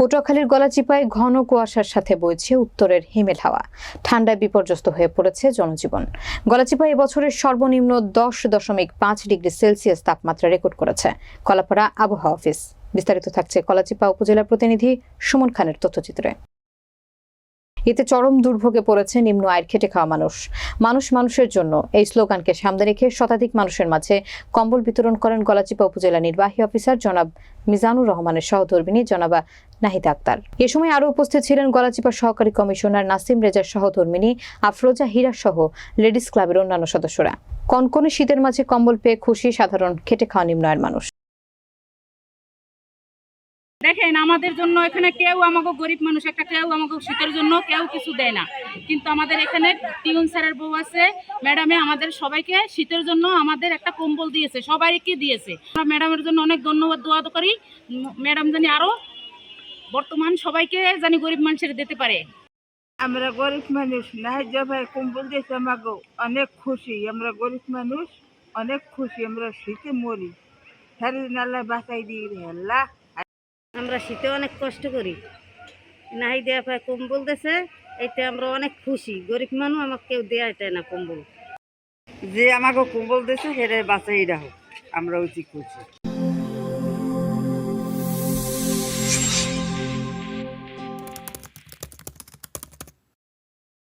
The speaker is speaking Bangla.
পটুয়াখালীর গলাচিপায় ঘন কুয়াশার সাথে বইছে উত্তরের হিমেল হাওয়া। ঠান্ডায় বিপর্যস্ত হয়ে পড়েছে জনজীবন। গলাচিপায় এবছরের সর্বনিম্ন দশ দশমিক পাঁচ ডিগ্রি সেলসিয়াস তাপমাত্রা রেকর্ড করেছে কলাপাড়া আবহাওয়া অফিস। বিস্তারিত থাকছে কলাচিপা উপজেলার প্রতিনিধি সুমন খানের তথ্যচিত্রে। এতে চরম দুর্ভোগে পড়েছে নিম্ন আয়ের খেটে খাওয়া মানুষ। মানুষ মানুষের জন্য এই স্লোগানকে সামনে রেখে শতাধিক মানুষের মাঝে কম্বল বিতরণ করেন গলাচিপা উপজেলা নির্বাহী অফিসার জনাব মিজানুর রহমানের সহধর্মিনী জনাবা নাহিদ আক্তার। এ সময় আরও উপস্থিত ছিলেন গলাচিপা সহকারী কমিশনার নাসিম রেজার সহধর্মিনী, আফরোজা হীরা সহ লেডিস ক্লাবের অন্যান্য সদস্যরা। কনকনে শীতের মাঝে কম্বল পেয়ে খুশি সাধারণ খেটে খাওয়া নিম্ন আয়ের মানুষ। দেখেন, আমাদের জন্য এখানে কেউ আমাকে গরিব মানুষ, একটা কেউ আমাকে শীতের জন্য কেউ কিছু দেয় না। কিন্তু আমাদের এখানে টিউন স্যারের বউ আছে, ম্যাডামে আমাদের সবাইকে শীতের জন্য আমাদের একটা কম্বল দিয়েছে, সবাইকে দিয়েছে? আমরা ম্যাডামের জন্য অনেক ধন্যবাদ, দোয়া করি। ম্যাডাম জানি আরও বর্তমান সবাইকে জানি গরিব মানুষের দিতে পারে। আমরা গরিব মানুষ, নাই ভাই কম্বল দিয়েছে আমাকে, অনেক খুশি। আমরা গরিব মানুষ, অনেক খুশি। আমরা শীতে মরি। সারাদিন আল্লাহ বাঁচাই দিয়ে আল্লাহ। আমরা শীতে অনেক কষ্ট করি। নাহি দেয়া পায়, কম্বল দেছে, এতে আমরা অনেক খুশি। গরিব মানুষ আমাকে কেউ দেয়া যায় না কম্বল। যে আমাকে কম্বল দিয়েছে সেটা বাঁচাই রাখো আমরা উচিত খুশি।